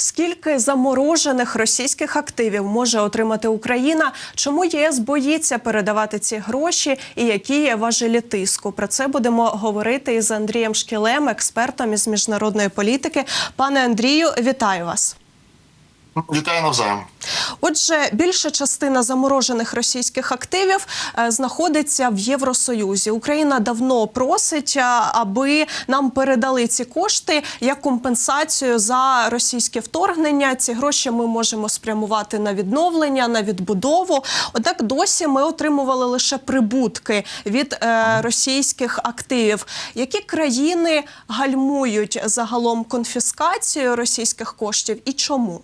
Скільки заморожених російських активів може отримати Україна? Чому ЄС боїться передавати ці гроші? І які є важелі тиску? Про це будемо говорити із Андрієм Шкілем, експертом із міжнародної політики. Пане Андрію, вітаю вас. Вітаю навзаєм. Отже, більша частина заморожених російських активів е, знаходиться в Євросоюзі. Україна давно просить, е, аби нам передали ці кошти як компенсацію за російське вторгнення. Ці гроші ми можемо спрямувати на відновлення, на відбудову. Однак досі ми отримували лише прибутки від е, російських активів. Які країни гальмують загалом конфіскацію російських коштів і чому?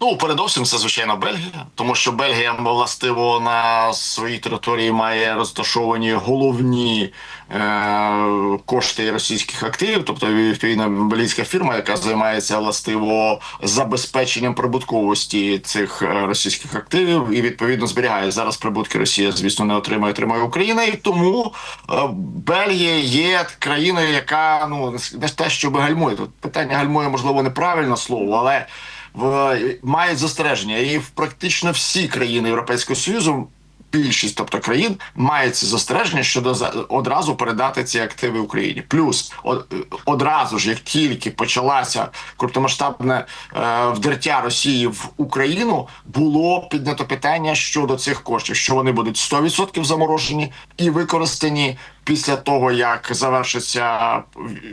Ну, передовсім це звичайно Бельгія, тому що Бельгія властиво на своїй території має розташовані головні е, кошти російських активів, тобто відповідно бельгійська фірма, яка займається властиво забезпеченням прибутковості цих е, російських активів, і відповідно зберігає зараз прибутки. Росія, звісно, не отримає, отримає Україна, і тому е, Бельгія є країною, яка ну не те, щоб гальмує. Тут питання гальмує, можливо, неправильне слово, але в мають застереження, і в практично всі країни Європейського Союзу. Більшість, тобто країн, мають застереження щодо одразу передати ці активи Україні. Плюс одразу ж, як тільки почалася крупномасштабне е, вдертя Росії в Україну, було піднято питання щодо цих коштів, що вони будуть 100% заморожені і використані після того, як завершиться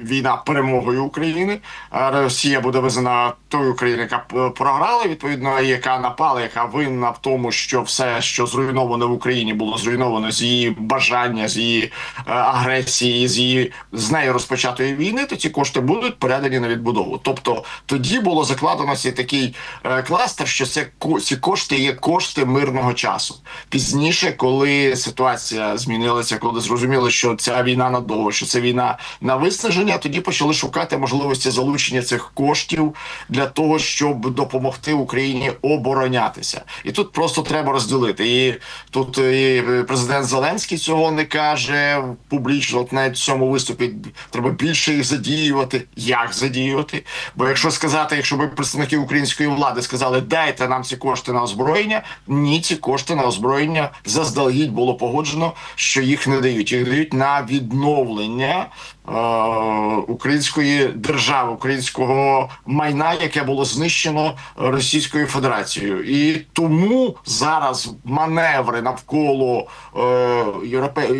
війна перемогою України. Росія буде визнана тою країною, яка програла, відповідно, яка напала, яка винна в тому, що все, що зруйновано в Україні, було зруйновано з її бажання, з її е, агресії, з її з нею розпочатої війни, то ці кошти будуть передані на відбудову. Тобто тоді було закладено цей такий е, кластер, що це ці кошти є кошти мирного часу. Пізніше, коли ситуація змінилася, коли зрозуміло, що ця війна надовго, що це війна на виснаження, тоді почали шукати можливості залучення цих коштів для того, щоб допомогти Україні оборонятися. І тут просто треба розділити. І тут і президент Зеленський цього не каже публічно. От навіть в цьому виступі треба більше їх задіювати. Як задіювати? Бо якщо сказати, якщо б представники української влади сказали, дайте нам ці кошти на озброєння, ні, ці кошти на озброєння заздалегідь було погоджено, що їх не дають. Їх дають на відновлення української держави, українського майна, яке було знищено Російською Федерацією, і тому зараз маневри навколо е,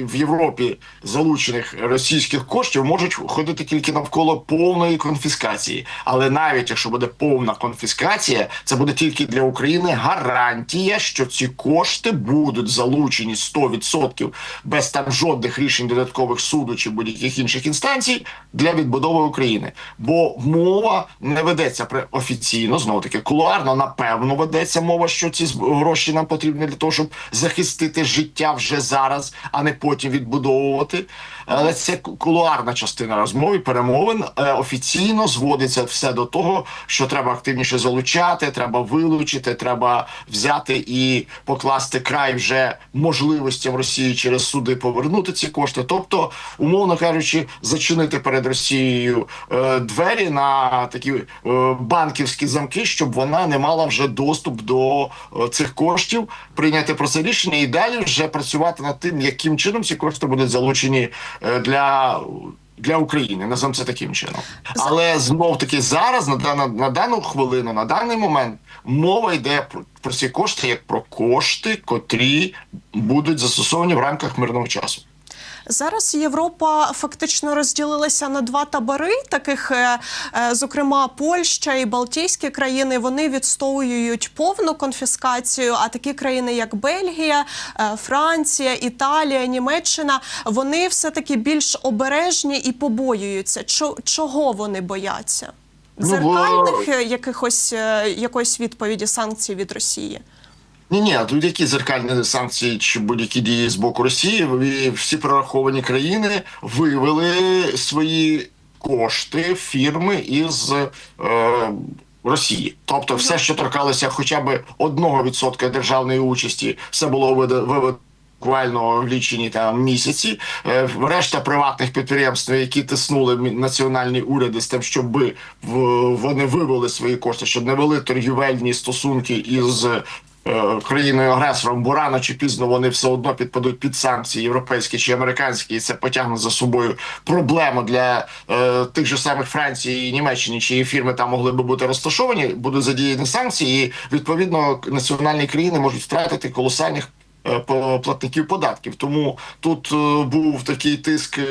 в Європі залучених російських коштів можуть ходити тільки навколо повної конфіскації. Але навіть якщо буде повна конфіскація, це буде тільки для України гарантія, що ці кошти будуть залучені 100% без там жодних рішень додаткових суду чи будь-яких інших інстанцій для відбудови України. Бо мова не ведеться при офіційно, знову таки кулуарно, напевно, ведеться мова, що ці гроші нам потрібні для того, щоб захистити життя вже зараз, а не потім відбудовувати. Але це кулуарна частина розмови, перемовин Е, офіційно зводиться все до того, що треба активніше залучати, треба вилучити, треба взяти і покласти край вже можливостям Росії через суди повернути ці кошти. Тобто, умовно кажучи, зачинити перед Росією е, двері на такі е, банківські замки, щоб вона не мала вже доступ до е, цих коштів, прийняти про це рішення і далі вже працювати над тим, яким чином ці кошти будуть залучені для. Для України називаємо це таким чином, але знов таки зараз на дану, на дану хвилину, на даний момент мова йде про, про ці кошти як про кошти, котрі будуть застосовані в рамках мирного часу. Зараз Європа фактично розділилася на два табори, таких, е, е, зокрема, Польща і Балтійські країни. Вони відстоюють повну конфіскацію. А такі країни, як Бельгія, е, Франція, Італія, Німеччина, вони все таки більш обережні і побоюються. Чого вони бояться? Ну, Зеркальних якихось якоїсь відповіді санкцій від Росії. Ні, ні, тут які зеркальні санкції чи будь-які дії з боку Росії, всі прораховані країни вивели свої кошти фірми із е, Росії. Тобто, все, що торкалося хоча б 1% державної участі, все було виведено буквально в лічені там місяці. Е, Решта приватних підприємств, які тиснули національні уряди з тим, щоб вони вивели свої кошти, щоб не вели торгівельні стосунки із. Е, Країною агресором, бо рано чи пізно вони все одно підпадуть під санкції європейські чи американські, і це потягне за собою проблему для е, тих же самих Франції і Німеччини, чиї фірми там могли би бути розташовані, будуть задіяні санкції, і відповідно національні країни можуть втратити колосальних платників податків. Тому тут е, був такий тиск е,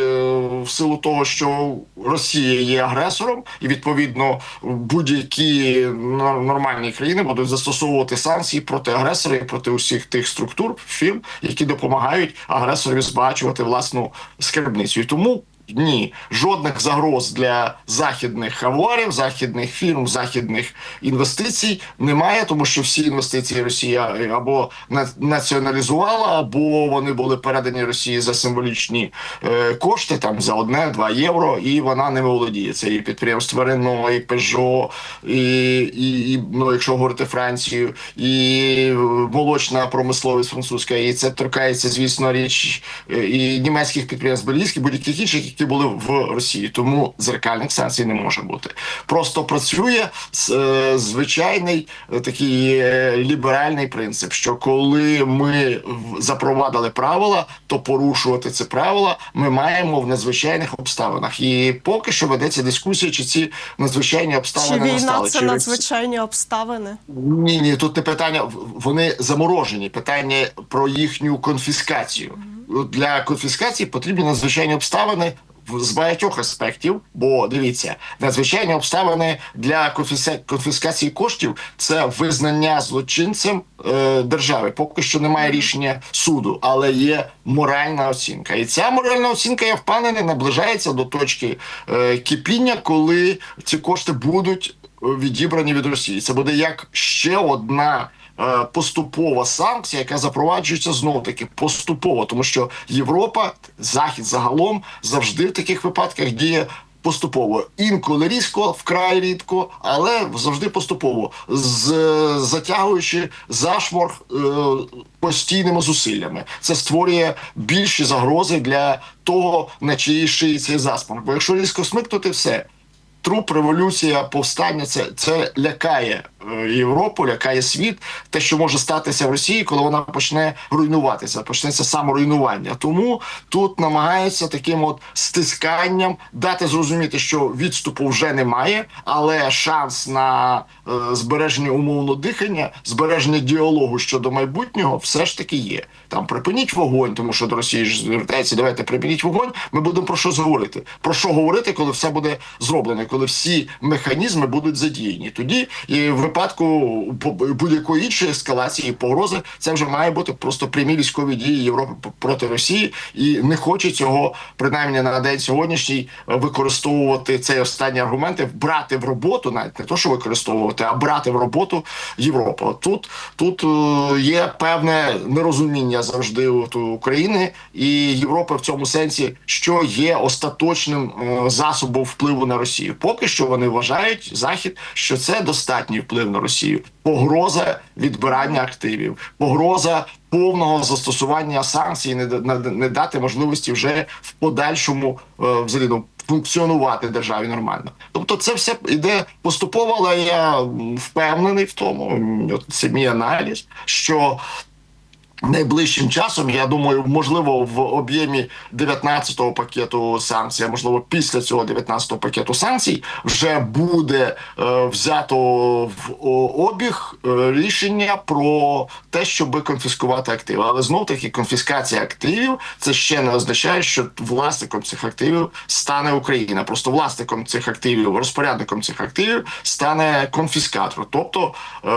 в силу того, що Росія є агресором, і відповідно будь-які нор- нормальні країни будуть застосовувати санкції проти агресора і проти усіх тих структур фірм, які допомагають агресорів збагачувати власну скарбницю. Тому. Ні, жодних загроз для західних авуарів, західних фірм, західних інвестицій немає, тому що всі інвестиції Росія або націоналізувала, або вони були передані Росії за символічні е, кошти, там за одне-два євро, і вона не володіє. Це і підприємство Рено, і Peugeot, і, і, і ну, якщо говорити Францію, і е, молочна промисловість французька, і це торкається, звісно, річ е, і німецьких підприємств, бельгійських, будь-яких інших, які були в Росії. Тому зеркальних санкцій не може бути. Просто працює е, звичайний е, такий е, ліберальний принцип, що коли ми запровадили правила, то порушувати ці правила ми маємо в надзвичайних обставинах. І поки що ведеться дискусія, чи ці надзвичайні Чи обставини війна настали. це чи надзвичайні обставини? ні, ні, тут не питання. Вони заморожені. Питання про їхню конфіскацію. Для конфіскації потрібні надзвичайні обставини. З багатьох аспектів, бо дивіться, надзвичайні обставини для конфіскації коштів це визнання злочинцем е, держави. Поки що немає рішення суду, але є моральна оцінка. І ця моральна оцінка, я впевнений, наближається до точки е, кипіння, коли ці кошти будуть е, відібрані від Росії. Це буде як ще одна. Е, Поступова санкція, яка запроваджується знов таки поступово, тому що Європа, Захід загалом завжди в таких випадках діє поступово. Інколи різко, вкрай рідко, але завжди поступово, з затягуючи зашморг е, постійними зусиллями. Це створює більші загрози для того, на чиїй шиї цей засморг. Бо якщо різко смикнути все. Труп, революція, повстання це, це лякає Європу, лякає світ. Те, що може статися в Росії, коли вона почне руйнуватися, почнеться саморуйнування. Тому тут намагаються таким от стисканням дати зрозуміти, що відступу вже немає, але шанс на е, збереження умовно дихання, збереження діалогу щодо майбутнього, все ж таки є. Там припиніть вогонь, тому що до Росії ж звертається. Давайте припиніть вогонь. Ми будемо про що говорити. Про що говорити, коли все буде зроблено, коли всі механізми будуть задіяні. Тоді і в випадку будь-якої іншої ескалації погрози, це вже має бути просто прямі військові дії Європи проти Росії, і не хоче цього принаймні на день сьогоднішній е, використовувати цей останній аргумент, брати в роботу, навіть не то, що використовувати, а брати в роботу Європу. Тут тут е, є певне нерозуміння завжди от України і Європи в цьому сенсі, що є остаточним е, засобом впливу на Росію. Поки що вони вважають захід, що це достатній вплив на Росію. Погроза відбирання активів, погроза повного застосування санкцій, не, не, не дати можливості вже в подальшому е, взагалі ну, функціонувати державі нормально. Тобто, це все йде поступово, але я впевнений в тому. Це мій аналіз, що Найближчим часом, я думаю, можливо, в об'ємі 19-го пакету санкцій, а можливо, після цього 19-го пакету санкцій, вже буде е, взято в обіг е, рішення про те, щоб конфіскувати активи. Але знов таки конфіскація активів це ще не означає, що власником цих активів стане Україна. Просто власником цих активів, розпорядником цих активів стане конфіскатор, тобто е,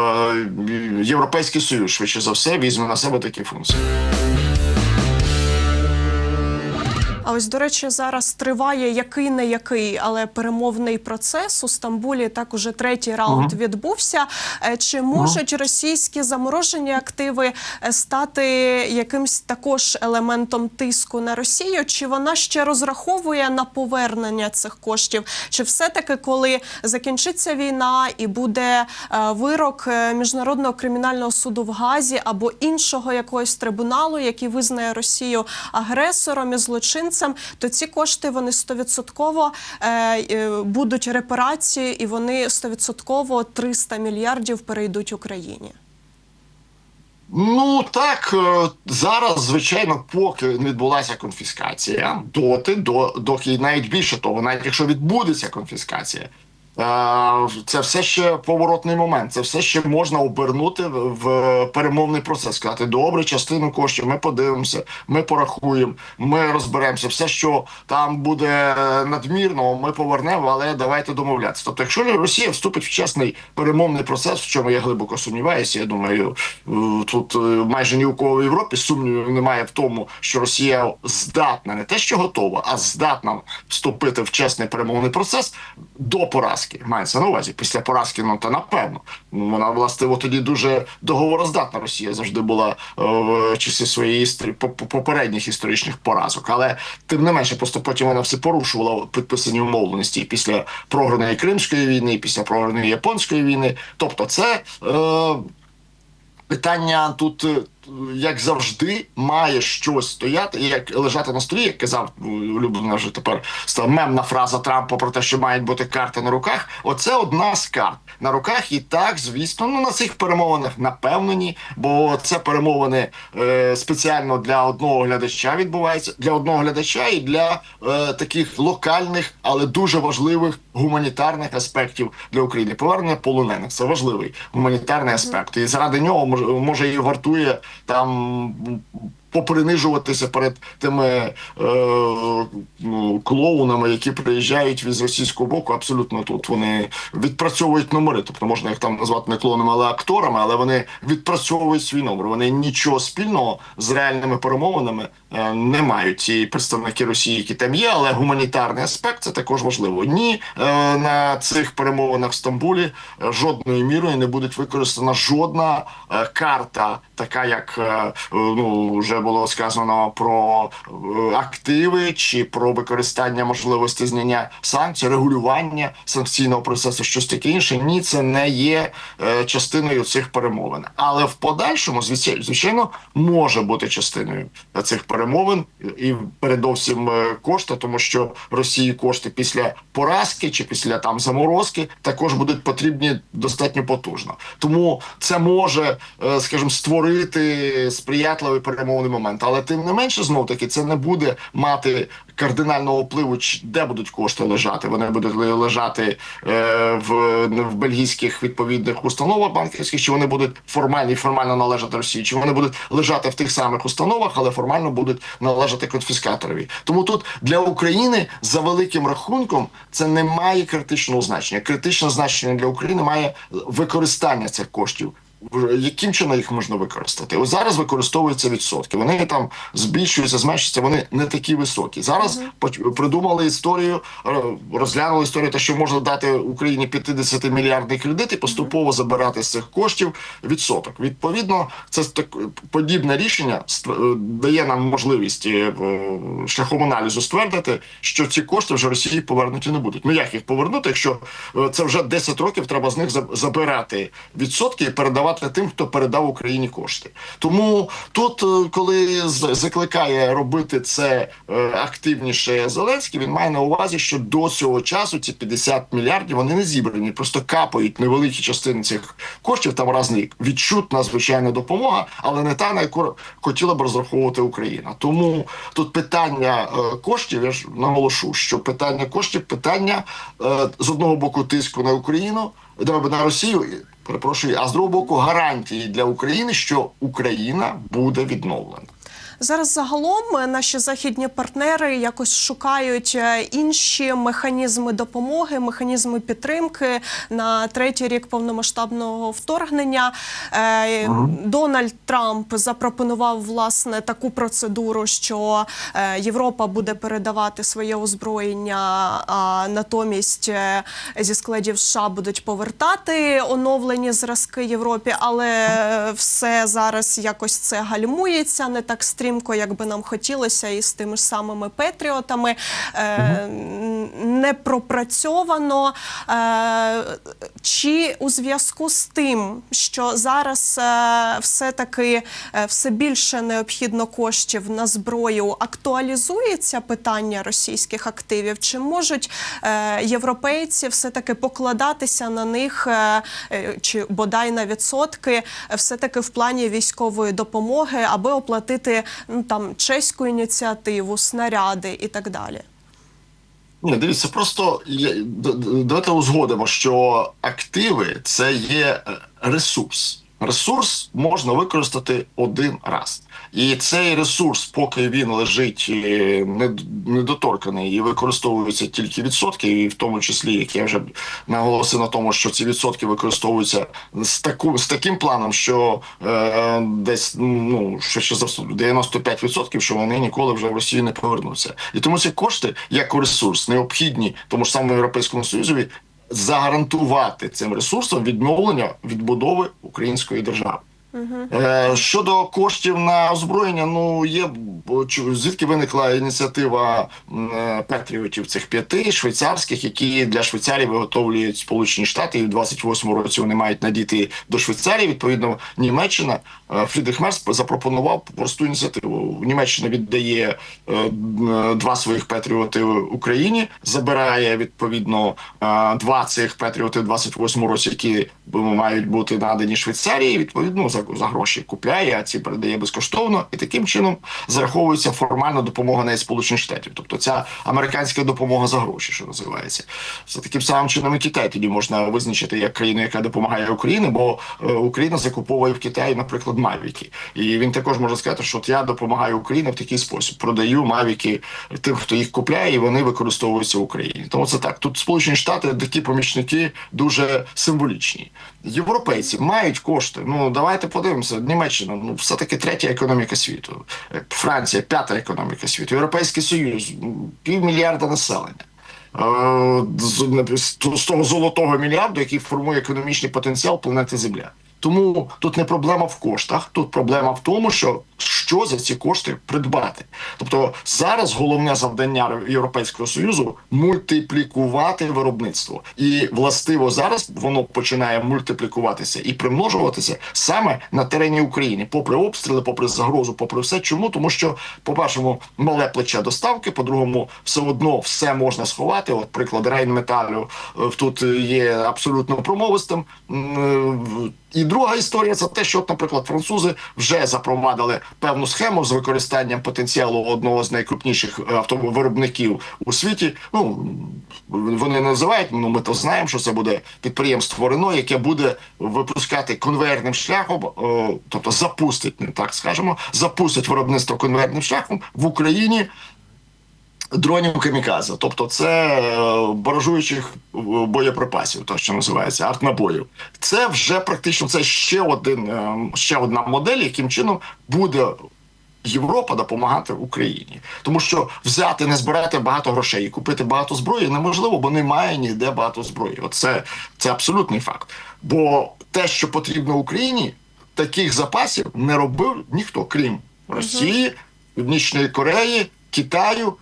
Європейський Союз, швидше за все, візьме на себе такі que em А ось, до речі, зараз триває який не який, але перемовний процес у Стамбулі. Так уже третій раунд відбувся. Е, Чи можуть російські заморожені активи е, стати якимсь також елементом тиску на Росію? Чи вона ще розраховує на повернення цих коштів? Чи все-таки, коли закінчиться війна і буде е, вирок міжнародного кримінального суду в Газі або іншого якогось трибуналу, який визнає Росію агресором і злочинцем, то ці кошти вони стовідсотково е, е, будуть репарації, і вони стовідсотково 300 мільярдів перейдуть Україні. Ну так е, зараз, звичайно, поки не відбулася конфіскація, доти до доки навіть більше того, навіть якщо відбудеться конфіскація. Е, Це все ще поворотний момент. Це все ще можна обернути в перемовний процес. Сказати, добре, частину коштів ми подивимося, ми порахуємо, ми розберемося. Все, що там буде надмірно, ми повернемо, але давайте домовлятися. Тобто, якщо Росія вступить в чесний перемовний процес, в чому я глибоко сумніваюся, я думаю, е, тут е, майже ні у кого в Європі сумнівів немає в тому, що Росія здатна не те, що готова, а здатна вступити в чесний перемовний процес до поразки. Мається на увазі. Після поразки, ну та напевно. Вона властиво тоді дуже договороздатна. Росія завжди була е, в часи своєї історії по- по- попередніх історичних поразок. Але тим не менше, просто потім вона все порушувала підписані умовленості після програної Кримської війни, після програної японської війни. Тобто, це. Е, Питання тут, е, як завжди, має щось стояти, як лежати на столі, як казав улюблена вже тепер стала мемна фраза Трампа про те, що мають бути карти на руках. Оце одна з карт на руках, і так, звісно, ну на цих перемовинах напевно ні, бо це перемовини е, спеціально для одного глядача відбуваються для одного глядача і для е, таких локальних, але дуже важливих гуманітарних аспектів для України. Повернення полонених це важливий гуманітарний аспект, і заради нього може, може і вартує там попринижуватися перед тими е, ну, клоунами, які приїжджають від російського боку. Абсолютно тут вони відпрацьовують номери. Тобто можна їх там назвати не клоунами, але акторами, але вони відпрацьовують свій номер. Вони нічого спільного з реальними перемовинами е, не мають. Ці представники Росії, які там є, але гуманітарний аспект це також важливо. Ні, е, на цих перемовинах в Стамбулі е, жодною мірою не буде використана жодна е, карта, така як е, ну вже було сказано про е, активи чи про використання можливості зняття санкцій, регулювання санкційного процесу, щось таке інше. Ні, це не є е, частиною цих перемовин. Але в подальшому, звичай- звичайно, може бути частиною цих перемовин і передовсім е, кошти, тому що Росії кошти після поразки чи після там заморозки також будуть потрібні достатньо потужно. Тому це може, скажімо, створити сприятливий перемовний момент. Але тим не менше, знов таки, це не буде мати кардинального впливу, де будуть кошти лежати. Вони будуть лежати е, в, в бельгійських відповідних установах банківських, чи вони будуть формально і формально належати Росії, чи вони будуть лежати в тих самих установах, але формально будуть належати конфіскаторові. Тому тут для України за великим рахунком це не має критичного значення. Критичне значення для України має використання цих коштів. Яким чином їх можна використати? Ось зараз використовуються відсотки. Вони там збільшуються, зменшуються. Вони не такі високі. Зараз поч- придумали історію, розглянули історію, те, що можна дати Україні 50 мільярдний кредит і поступово забирати з цих коштів відсоток. Відповідно, це так подібне рішення е, дає нам можливість е, шляхом аналізу ствердити, що ці кошти вже Росії повернуті не будуть. Ну як їх повернути, якщо е, це вже 10 років треба з них забирати відсотки і передавати тим, хто передав Україні кошти. Тому тут, е, коли закликає робити це е, активніше Зеленський, він має на увазі, що до цього часу ці 50 мільярдів вони не зібрані, просто капають невеликі частини цих коштів там раз. Відчутна звичайна допомога, але не та на яку хотіла б розраховувати Україна. Тому тут питання е, коштів, я ж наголошу, що питання коштів, питання з одного боку тиску на Україну, на Росію. Перепрошую, а з другого боку гарантії для України, що Україна буде відновлена. Зараз загалом е, наші західні партнери якось шукають е, інші механізми допомоги, механізми підтримки на третій рік повномасштабного вторгнення. Е, Дональд Трамп запропонував власне таку процедуру, що Європа буде передавати своє озброєння, а натомість зі складів США будуть повертати оновлені зразки Європі, але все зараз якось це гальмується не так стрімко, як би нам хотілося, і з тими ж самими Петріотами е, не пропрацьовано. Е, чи у зв'язку з тим, що зараз е, все-таки е, все більше необхідно коштів на зброю, актуалізується питання російських активів? Чи можуть е, європейці все-таки покладатися на них, чи бодай на відсотки, е, все-таки в плані військової допомоги, аби оплатити ну, там чеську ініціативу, снаряди і так далі? Ні, дивіться, просто давайте узгодимо, що активи це є е, ресурс. Ресурс можна використати один раз. І цей ресурс, поки він лежить е, недоторканий і використовується тільки відсотки, і в тому числі, як я вже наголосив на тому, що ці відсотки використовуються з таку з таким планом, що е, десь ну що ще за 95%, що вони ніколи вже в Росію не повернуться. І тому ці кошти як ресурс необхідні тому ж самому європейському союзові загарантувати цим ресурсом відновлення відбудови української держави. Е, Щодо коштів на озброєння, ну є звідки виникла ініціатива е, патріотів цих п'яти швейцарських, які для Швейцарії виготовлюють Сполучені Штати, і в 28-му році вони мають надійти до Швейцарії. Відповідно, Німеччина е, Фрідрих Мерц запропонував просту ініціативу. Німеччина віддає два своїх патріоти Україні, забирає відповідно два цих патріоти в 28-му році, які мають бути надані Швейцарії. Відповідно за, за гроші купляє, а ці передає безкоштовно, і таким чином зараховується формальна допомога навіть Сполучених Штатів. Тобто ця американська допомога за гроші, що називається. За таким самим чином і Китай тоді можна визначити як країну, яка допомагає Україні, бо е, Україна закуповує в Китаї, наприклад, мавіки. І він також може сказати, що от я допомагаю Україні в такий спосіб. Продаю мавіки тим, хто їх купляє, і вони використовуються в Україні. Тому це так. Тут Сполучені Штати такі помічники дуже символічні. Європейці мають кошти. Ну давайте подивимося. Німеччина, ну все таки третя економіка світу. Е, Франція, п'ята економіка світу. Європейський Союз, півмільярда населення. Е, з- того золотого мільярду, який формує економічний потенціал планети Земля. Тому тут не проблема в коштах, тут проблема в тому, що що за ці кошти придбати. Тобто зараз головне завдання Європейського союзу мультиплікувати виробництво, і властиво зараз воно починає мультиплікуватися і примножуватися саме на терені України, попри обстріли, попри загрозу, попри все. Чому тому, що по першому мале плече доставки, по-другому, все одно все можна сховати. От приклад Рейнметалю е, тут є абсолютно промовистим. Е, І друга історія це те, що, наприклад, французи вже запровадили певну схему з використанням потенціалу одного з найкрупніших е, автовиробників у світі. Ну вони називають, ну ми то знаємо, що це буде підприємство Рено, яке буде випускати конвейерним шляхом, е, тобто запустить, не так скажемо, запустить виробництво конвейерним шляхом в Україні дронів камікадзе. Тобто це е, баражуючих е, боєприпасів, то що називається артнабоїв. Це вже практично це ще один е, ще одна модель, яким чином буде. Європа допомагати Україні, тому що взяти, не збирати багато грошей і купити багато зброї неможливо, бо немає ніде багато зброї. Оце це абсолютний факт. Бо те, що потрібно Україні, таких запасів не робив ніхто, крім Росії, Північної Кореї, Китаю,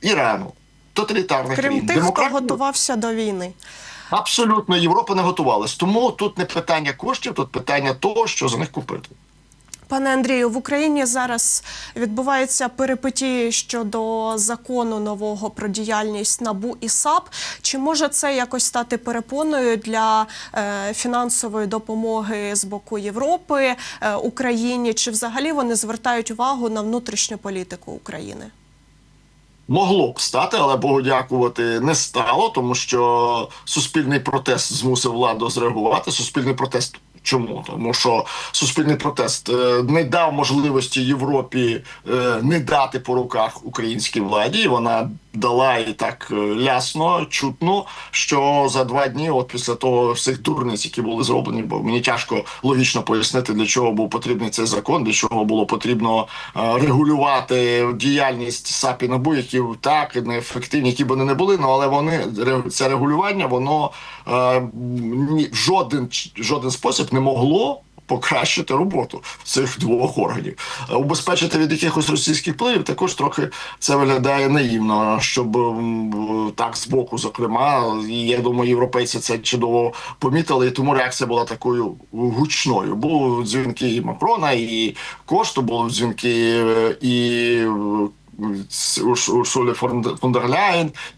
Ірану, тоталітарних Крім країн. тих, хто готувався до війни. абсолютно Європа не готувалась. Тому тут не питання коштів, тут питання того, що за них купити. Пане Андрію, в Україні зараз відбуваються перипетії щодо закону нового про діяльність НАБУ і САП. Чи може це якось стати перепоною для е, фінансової допомоги з боку Європи е, Україні? Чи взагалі вони звертають увагу на внутрішню політику України? Могло б стати, але Богу дякувати не стало, тому що суспільний протест змусив владу зреагувати. Суспільний протест Чому? Тому що суспільний протест е, не дав можливості Європі е, не дати по руках українській владі. Вона дала і так е, лясно, чутно, що за два дні, от після того всіх дурниць, які були зроблені, бо мені тяжко логічно пояснити, для чого був потрібний цей закон, для чого було потрібно е, регулювати діяльність САП і НАБУ, які так неефективні, які б вони не були, ну але вони це регулювання, воно е, жоден жоден спосіб не могло. Покращити роботу цих двох органів, Е, убезпечити від якихось російських впливів. Також трохи це виглядає наївно, щоб так збоку, зокрема, і я думаю, європейці це чудово помітили, і тому реакція була такою гучною. Були дзвінки і Макрона, і Кошту, були дзвінки е, і. Урсулі фон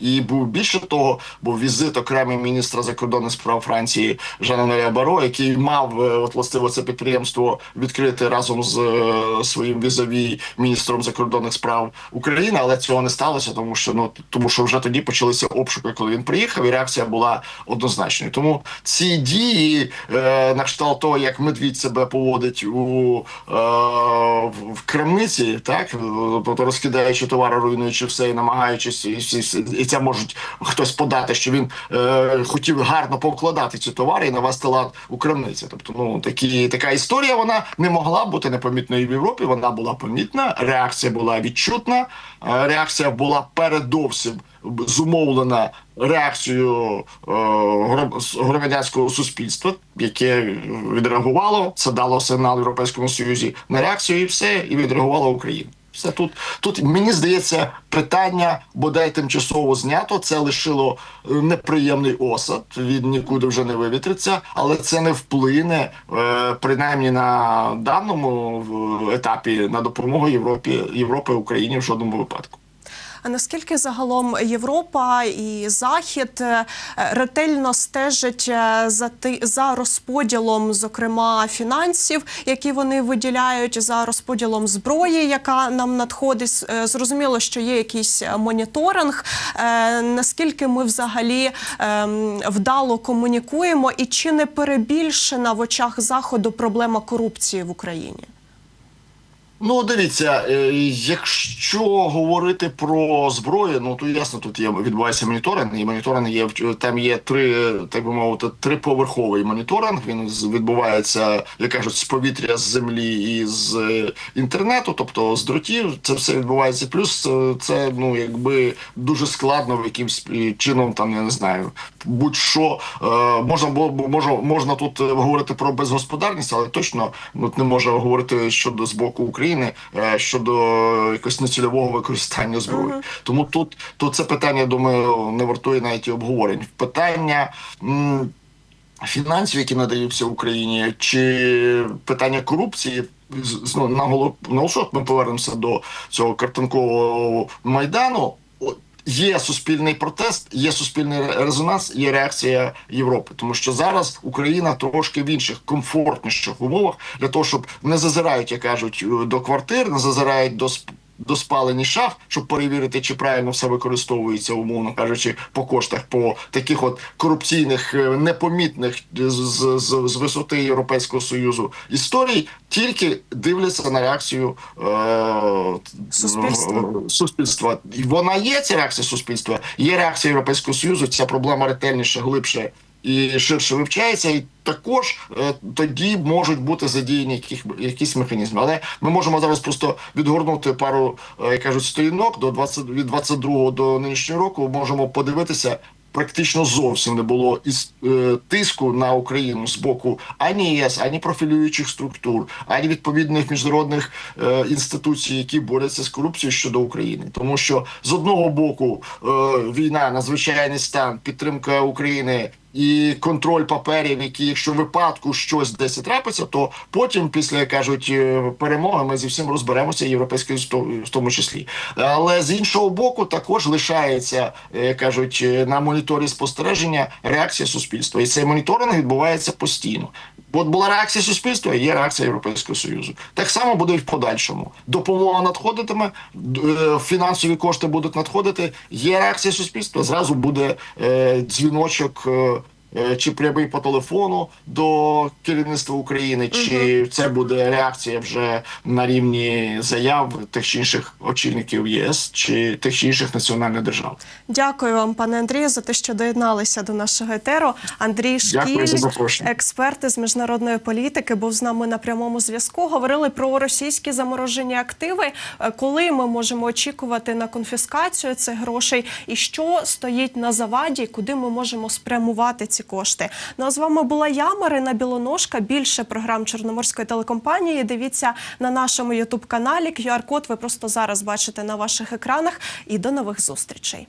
і був більше того, був візит окремий міністра закордонних справ Франції Жана Норія Баро, який мав е, от властиво це підприємство відкрити разом з е, своїм візові міністром закордонних справ України, але цього не сталося, тому що ну тому, що вже тоді почалися обшуки, коли він приїхав, і реакція була однозначною. Тому ці дії е, на кшталт того, як медвідь себе поводить у е, в- крамниці, так тобто розкидаючи товари, руйнуючи все і намагаючись, і, всі- і це можуть хтось подати, що він е, хотів гарно покладати ці товари і навести лад у крамниці. Тобто, ну такі така історія вона не могла бути непомітною в Європі. Вона була помітна, реакція була відчутна. е, Реакція була передовсім зумовлена реакцією е, громадянського суспільства, яке відреагувало. Це дало сигнал Європейському Союзі на реакцію, і все, і відреагувала Україна. Все тут тут мені здається, питання бодай тимчасово знято. Це лишило е, неприємний осад. Він нікуди вже не вивітриться, але це не вплине е, принаймні на даному етапі на допомогу Європі Європи Україні в жодному випадку. Наскільки загалом Європа і Захід е, ретельно стежать е, за за розподілом, зокрема фінансів, які вони виділяють, за розподілом зброї, яка нам надходить? Е, Зрозуміло, що є якийсь моніторинг. Наскільки ми взагалі ем, вдало комунікуємо, і чи не перебільшена в очах заходу проблема корупції в Україні? Ну, дивіться, е, якщо говорити про зброю, ну то ясно, тут є відбувається моніторинг, і моніторинг є там є три, так би мовити, триповерховий моніторинг. Він відбувається, як кажуть, з повітря, з землі і з е, інтернету, тобто з дротів. Це все відбувається. Плюс е, це ну якби дуже складно в якимсь чином, там я не знаю, будь-що можна було можна тут говорити про безгосподарність, але точно ну, не можна говорити щодо з боку України е, щодо якогось нецільового використання зброї. Тому тут, тут це питання, думаю, не вартує навіть і обговорень. Питання. м, Фінансів, які надаються Україні, чи питання корупції ну, на голов на ми повернемося до цього картинкового майдану. Є суспільний протест, є суспільний ре- резонанс, є реакція Європи, тому що зараз Україна трошки в інших комфортніших умовах для того, щоб не зазирають, як кажуть, е, до квартир, не зазирають до до спалені шаф, щоб перевірити, чи правильно все використовується, умовно кажучи, по коштах, по таких от корупційних, е, непомітних з, з, з, з висоти Європейського союзу історій, тільки дивляться на реакцію е, Суспільства. суспільства. Вона є ця реакція суспільства, є реакція Європейського союзу. Ця проблема ретельніше, глибше і ширше вивчається, і також е, тоді можуть бути задіяні яких, якісь механізми. Але ми можемо зараз просто відгорнути пару, е, як кажуть, сторінок до 20, від 22 до нинішнього року. Можемо подивитися. Практично зовсім не було із е, тиску на Україну з боку ані ЄС, ані профілюючих структур, ані відповідних міжнародних е, інституцій, які борються з корупцією щодо України. Тому що з одного боку е, війна, надзвичайний стан, підтримка України і контроль паперів, які, якщо випадку щось десь трапиться, то потім, після кажуть, е, перемоги, ми зі всім розберемося, європейською в тому числі. Але з іншого боку, також лишається, е, як кажуть, е, на моніторі спостереження реакція суспільства, і цей моніторинг відбувається постійно. От була реакція суспільства, є реакція Європейського союзу. Так само буде в подальшому. Допомога надходитиме, е, фінансові кошти будуть надходити. Є реакція суспільства. Зразу буде е, дзвіночок. Е, чи прямий по телефону до керівництва України, чи це буде реакція вже на рівні заяв тих чи інших очільників ЄС чи тих чи інших національних держав. Дякую вам, пане Андрію, за те, що доєдналися до нашого етеру. Андрій Шкіль, запрошення. експерт з міжнародної політики, був з нами на прямому зв'язку. Говорили про російські заморожені активи. Е, Коли ми можемо очікувати на конфіскацію цих грошей, і що стоїть на заваді, куди ми можемо спрямувати ці кошти? Ну а з вами була я, Марина Білоножка. Більше програм Чорноморської телекомпанії. Дивіться на нашому Ютуб каналі. QR-код ви просто зараз бачите на ваших екранах. І до нових зустрічей.